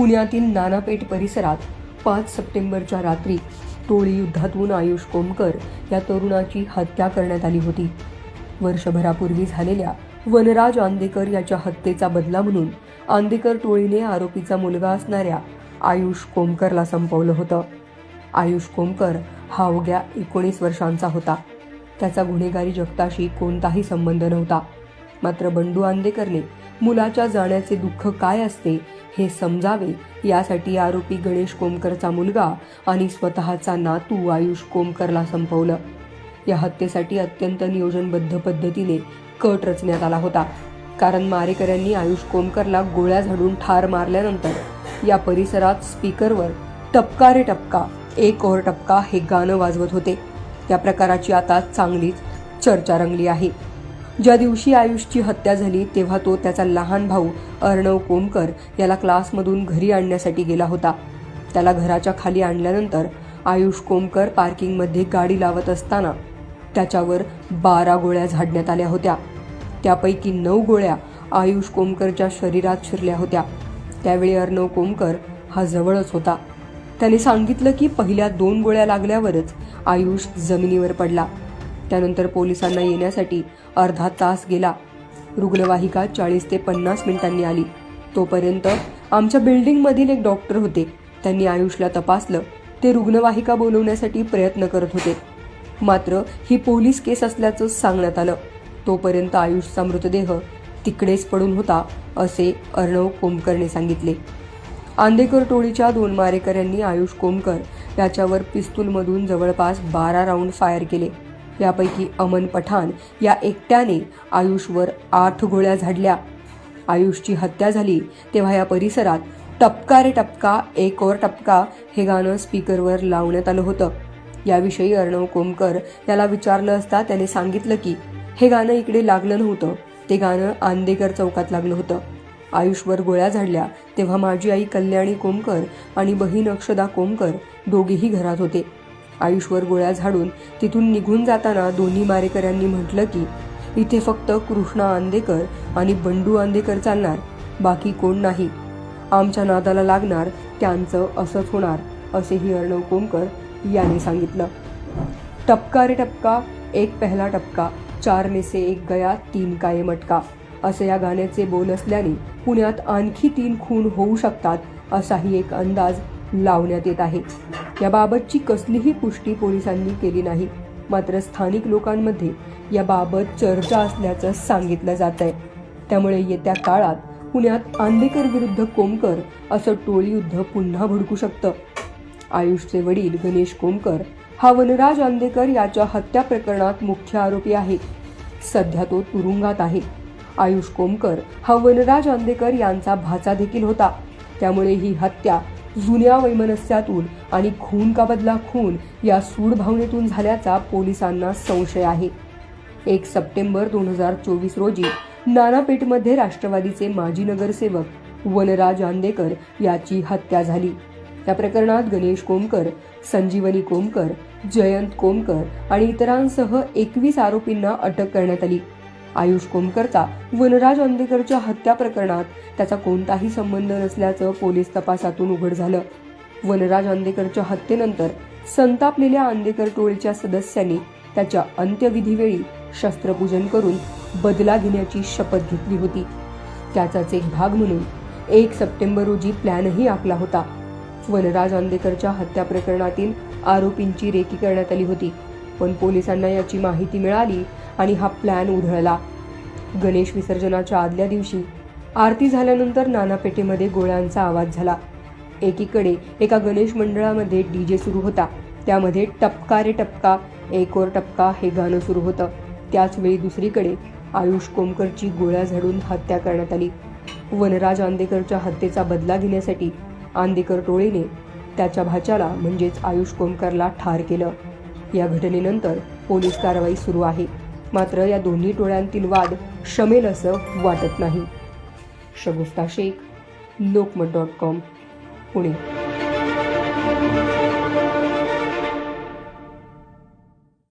पुण्यातील नानापेठ परिसरात पाच सप्टेंबरच्या रात्री टोळी युद्धातून आयुष कोमकर या तरुणाची हत्या करण्यात आली होती. वर्षभरापूर्वी झालेल्या वनराज आंदेकर याच्या हत्येचा बदला म्हणून आंदेकर टोळीने आरोपीचा मुलगा असणाऱ्या आयुष कोमकरला संपवलं होतं. आयुष कोमकर हा अवघ्या एकोणीस वर्षांचा होता. त्याचा गुन्हेगारी जगताशी कोणताही संबंध नव्हता. मात्र बंडू आंदेकरने मुलाच्या जाण्याचे दुःख काय असते हे समजावे यासाठी आरोपी गणेश कोमकरचा मुलगा आणि स्वतःचा नातू आयुष कोमकरला संपवलं. या हत्येसाठी अत्यंत नियोजनबद्ध पद्धतीने कट रचण्यात आला होता. कारण मारेकऱ्यांनी आयुष कोमकरला गोळ्या झाडून ठार मारल्यानंतर या परिसरात स्पीकरवर टपका रे टपका एक और टपका हे गाणं वाजवत होते. या प्रकाराची आता चांगलीच चर्चा रंगली आहे. ज्या दिवशी आयुषची हत्या झाली तेव्हा तो त्याचा लहान भाऊ अर्णव कोमकर याला क्लासमधून घरी आणण्यासाठी गेला होता. त्याला घराच्या खाली आणल्यानंतर आयुष कोमकर पार्किंगमध्ये गाडी लावत असताना त्याच्यावर बारा गोळ्या झाडण्यात आल्या होत्या. त्यापैकी नऊ गोळ्या आयुष कोमकरच्या शरीरात शिरल्या होत्या. त्यावेळी अर्णव कोमकर हा जवळच होता. त्याने सांगितलं की पहिल्या दोन गोळ्या लागल्यावरच आयुष जमिनीवर पडला. त्यानंतर पोलिसांना येण्यासाठी अर्धा तास गेला. रुग्णवाहिका चाळीस ते पन्नास मिनिटांनी आली. तोपर्यंत आमच्या बिल्डिंगमधील एक डॉक्टर होते. त्यांनी आयुषला तपासलं. ते रुग्णवाहिका बोलवण्यासाठी प्रयत्न करत होते. मात्र ही पोलीस केस असल्याचं सांगण्यात आलं. तोपर्यंत आयुषचा मृतदेह तिकडेच पडून होता असे अर्णव कोमकरने सांगितले. आंदेकर टोळीच्या दोन मारेकऱ्यांनी आयुष कोमकर याच्यावर पिस्तूलमधून जवळपास बारा राऊंड फायर केले. यापैकी अमन पठाण या एकट्याने आयुषवर आठ गोळ्या झाडल्या. आयुषची हत्या झाली तेव्हा या परिसरात टपका रे टपका एक और टपका हे गाणं स्पीकरवर लावण्यात आलं होतं. याविषयी अर्णव कोमकर याला विचारलं असता त्याने सांगितलं की हे गाणं इकडे लागलं नव्हतं. ते गाणं आंदेकर चौकात लागलं होतं. आयुषवर गोळ्या झाडल्या तेव्हा माझी आई कल्याणी कोमकर आणि बहीण अक्षदा कोमकर दोघेही घरात होते. आयुषवर गोळ्या झाडून तिथून निघून जाताना दोन्ही मारेकऱ्यांनी म्हटलं की इथे फक्त कृष्णा आंदेकर आणि बंडू आंदेकर चालणार बाकी कोण नाही. आमच्या नादाला लागणार त्यांचं असंच होणार असेही अर्णव कोमकर याने सांगितलं. टपका रे टपका एक पहिला टपका चार में से एक गया तीन का मटका असे या गाण्याचे बोल असल्याने पुण्यात आणखी तीन खून होऊ शकतात असाही एक अंदाज लावण्यात येत आहे. याबाबतची कसलीही पुष्टी पोलिसांनी केली नाही. मात्र स्थानिक लोकांमध्ये याबाबत चर्चा असल्याचं सांगितलं जात आहे त्यामुळे येत्या काळात पुण्यात आंबेकर विरुद्ध कोमकर असं टोळी युद्ध पुन्हा भडकू शकतं. आयुषचे वडील गणेश कोमकर हा वनराज आंदेकर याच्या हत्या प्रकरणात मुख्य आरोपी आहे. सध्या तो तुरुंगात आहे. आयुष कोमकर हा वनराज आंदेकर यांचा भाचा देखील होता. त्यामुळे ही हत्या जुन्या वैमनस्यातून आणि खून का बदला खून या सूड भावनेतून झाल्याचा पोलिसांना संशय आहे. एक सप्टेंबर दोन हजार चोवीस रोजी नानापेठमध्ये राष्ट्रवादीचे माजी नगरसेवक वनराज आंदेकर याची हत्या झाली. या प्रकरणात गणेश कोमकर संजीवनी कोमकर जयंत कोमकर आणि इतरांसह एकवीस आरोपींना अटक करण्यात आली. आयुष कोमकरचा वनराज आंदेकरच्या हत्या प्रकरणात त्याचा कोणताही संबंध नसल्याचं पोलीस तपासातून उघड झालं. वनराज अंदेकरच्या हत्येनंतर संतापलेल्या आंदेकर टोळीच्या सदस्यांनी त्याच्या अंत्यविधीवेळी शस्त्रपूजन करून बदला घेण्याची शपथ घेतली होती. त्याचाच एक भाग म्हणून एक सप्टेंबर रोजी प्लॅनही आखला होता. वनराज आंदेकरच्या हत्या प्रकरणातील आरोपींची रेकी करण्यात आली होती. पण पोलिसांना याची माहिती मिळाली आणि हा प्लॅन उधळला. गणेश विसर्जनाच्या आदल्या दिवशी आरती झाल्यानंतर नानापेटेमध्ये गोळ्यांचा आवाज झाला. एकीकडे एका गणेश मंडळामध्ये डीजे सुरू होता. त्यामध्ये टपका रे टपका एक और टपका हे गाणं सुरू होतं. त्याचवेळी दुसरीकडे आयुष कोमकरची गोळ्या झाडून हत्या करण्यात आली. वनराज आंदेकरच्या हत्येचा बदला घेण्यासाठी आंदेकर टोळीने त्याच्या भाच्याला म्हणजेच आयुष कोमकरला ठार केलं. या घटनेनंतर पोलीस कारवाई सुरू आहे. मात्र या दोन्ही टोळ्यांतील वाद शमेल असं वाटत नाही. Shagufta Shaikh Lokmat dot com Pune.